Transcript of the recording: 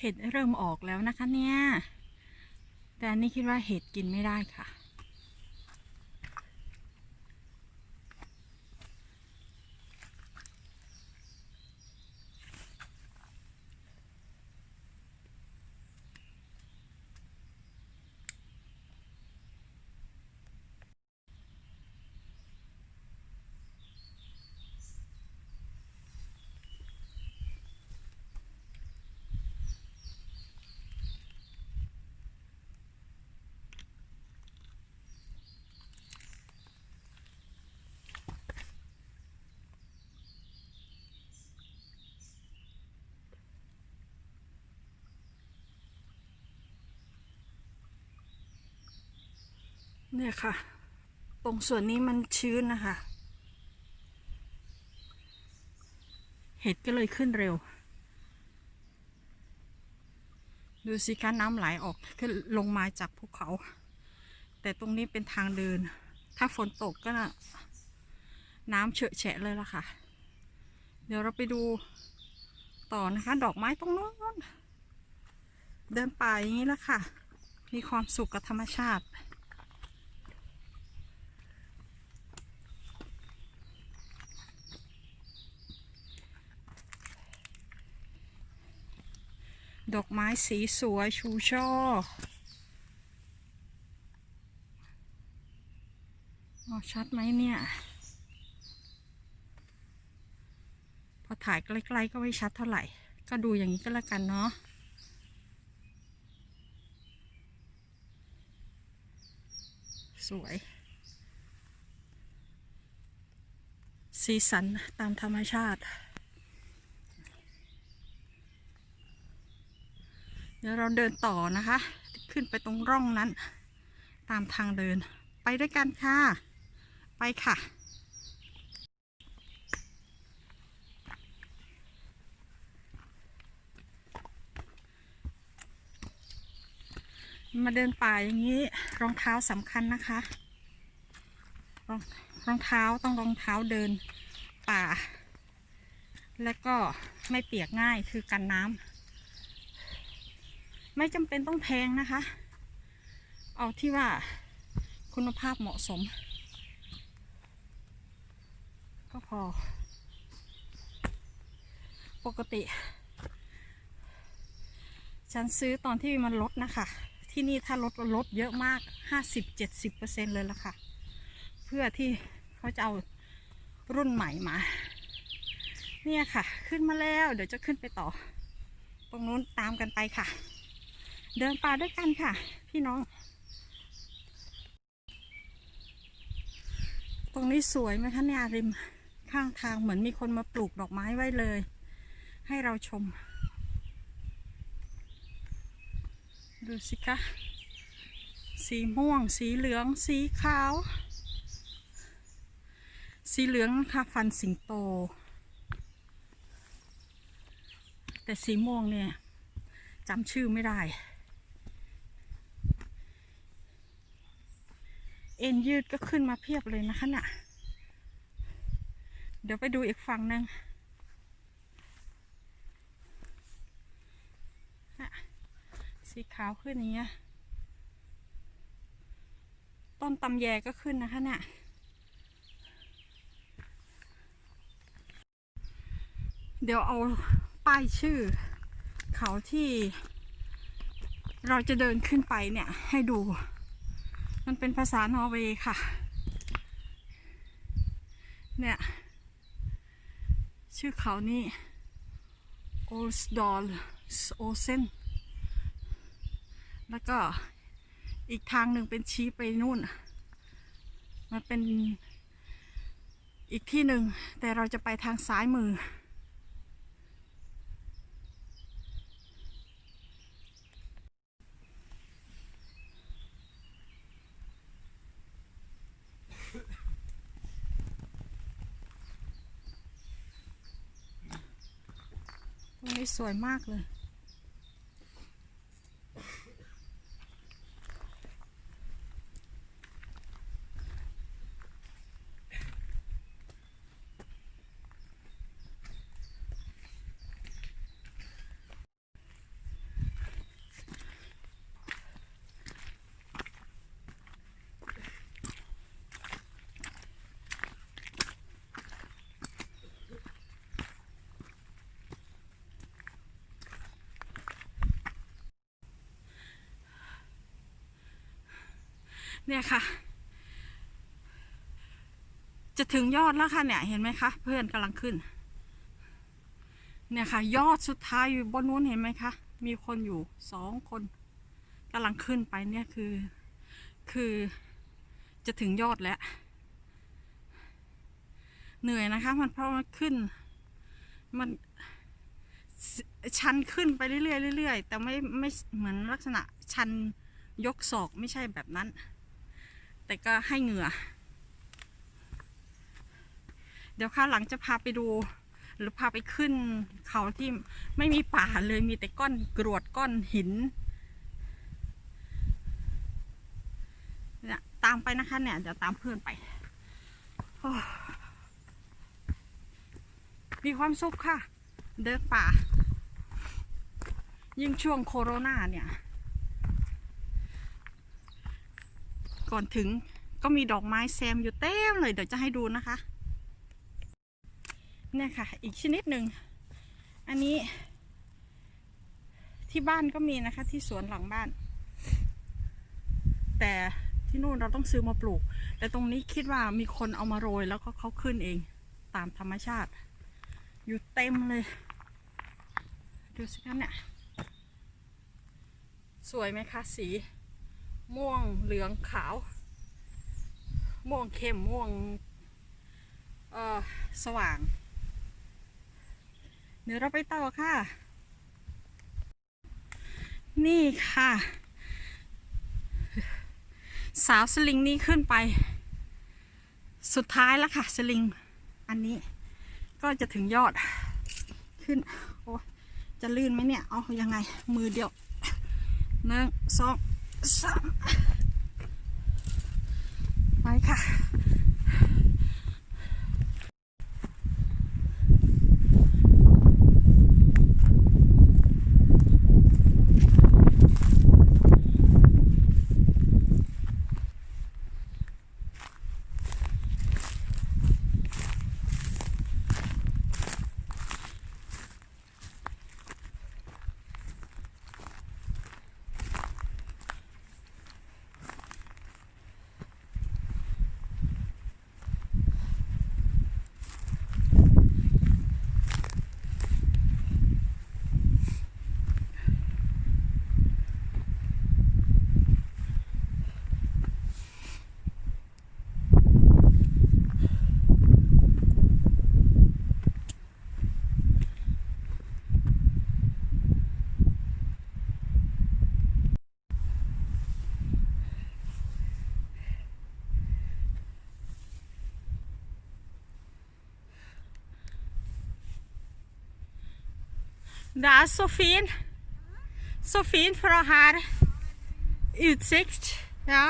เห็ดเริ่มออกแล้วนะคะเนี่ย แต่อันนี่คิดว่าเห็ดกินไม่ได้ค่ะ เนี่ยค่ะตรงส่วนนี้มันชื้นนะคะ เห็ดก็เลยขึ้นเร็ว ดูสิคะน้ำไหลออกขึ้นลงมาจากภูเขา แต่ตรงนี้เป็นทางเดิน ถ้าฝนตกก็นะน้ำเฉอะแฉะเลยล่ะค่ะ เดี๋ยวเราไปดูต่อนะคะ ดอกไม้ตรงโน้นเดินป่าอย่างนี้แหละค่ะ มีความสุขกับธรรมชาติ ดอกไม้สีสวยชูช่ออชัดไหมเนี่ย พอถ่ายใกล้ๆก็ไม่ชัดเท่าไหร่ ก็ดูอย่างนี้ก็แล้วกันเนาะสวย สีสันตามธรรมชาติ เดี๋ยวเราเดินต่อนะคะ ขึ้นไปตรงร่องนั้น ตามทางเดิน ไปด้วยกันค่ะ ไปค่ะ มาเดินป่าอย่างนี้รองเท้าสำคัญนะคะ รองรองเท้าต้องรองเท้าเดินป่า แล้วก็ไม่เปียกง่ายคือกันน้ำ ไม่จำเป็นต้องแพงนะคะ เอาที่ว่าคุณภาพเหมาะสม ก็พอ ปกติ ฉันซื้อตอนที่มันลดนะคะ ที่นี่ถ้าลดลดเยอะมาก 50-70%เลยละค่ะ เพื่อที่เขาจะเอารุ่นใหม่มา เนี่ยค่ะ ขึ้นมาแล้ว เดี๋ยวจะขึ้นไปต่อ ตรงนู้นตามกันไปค่ะ เดินป่าด้วยกันค่ะ พี่น้อง ตรงนี้สวยไหมคะเนี่ยริมข้างทางเหมือนมีคนมาปลูกดอกไม้ไว้เลย ให้เราชม ดูสิคะ สีม่วง สีเหลือง สีขาว สีเหลืองนะคะฟันสิงโต แต่สีม่วงเนี่ยจำชื่อไม่ได้ เอ็นยืดก็ขึ้นมาเพียบเลยนะคะน่ะ เดี๋ยวไปดูอีกฝั่งหนึ่งน่ะสีขาวขึ้นอย่างเงี้ย ต้นตำแยก็ขึ้นนะคะน่ะเดี๋ยวเอาป้ายชื่อ เขาที่ เราจะเดินขึ้นไปเนี่ยให้ดู มันเป็นภาษานอร์เวย์ค่ะ เนี่ย ชื่อเขานี่โอสดอลโอเซนแล้วก็อีกทางหนึ่งเป็นชี้ไปนู่น มันเป็นอีกที่หนึ่งแต่เราจะไปทางซ้ายมือ สวยมากเลย เนี่ยค่ะ จะถึงยอดแล้วค่ะเนี่ย เห็นไหมคะเพื่อนกำลังขึ้น เนี่ยค่ะ ยอดสุดท้ายอยู่บนนู้นเห็นไหมคะมีคนอยู่สองคนกำลังขึ้นไปเนี่ยคือ คือจะถึงยอดแล้ว เหนื่อยนะคะ มันเพราะมันขึ้น มันชันขึ้นไปเรื่อยๆเรื่อยๆแต่ไม่ไม่เหมือนลักษณะชันยกศอกไม่ใช่แบบนั้น แต่ก็ให้เหงื่อ เดี๋ยวข้าวหลังจะพาไปดู หรือพาไปขึ้นเขาที่ไม่มีป่าเลยมีแต่ก้อนกรวดก้อนหินเนี่ยตามไปนะคะเนี่ยเดี๋ยวตามเพื่อนไป มีความสุขค่ะ เดินป่า ยิ่งช่วงโคโรนาเนี่ย ก่อนถึงก็มีดอกไม้แซมอยู่เต็มเลยเดี๋ยวจะให้ดูนะคะเนี่ยค่ะ อีกชนิดหนึ่งอันนี้ ที่บ้านก็มีนะคะ ที่สวนหลังบ้าน แต่ที่นู่นเราต้องซื้อมาปลูก แต่ตรงนี้คิดว่ามีคนเอามาโรยแล้วก็เขาขึ้นเองตามธรรมชาติ อยู่เต็มเลย ดูสิคะเนี่ยสวยไหมคะสี ม่วงเหลืองขาว ม่วงเข้มม่วงเอ่อสว่าง เดี๋ยวเราไปต่อค่ะ นี่ค่ะ สาวสลิงนี่ขึ้นไป สุดท้ายแล้วค่ะ สลิง อันนี้ก็จะถึงยอดขึ้น โอ้จะลื่นไหมเนี่ย เอายังไงมือเดียวหนึ่งสอง สามไปค่ะ Det er så fin. Så fin fra her. Utsikt. Ja.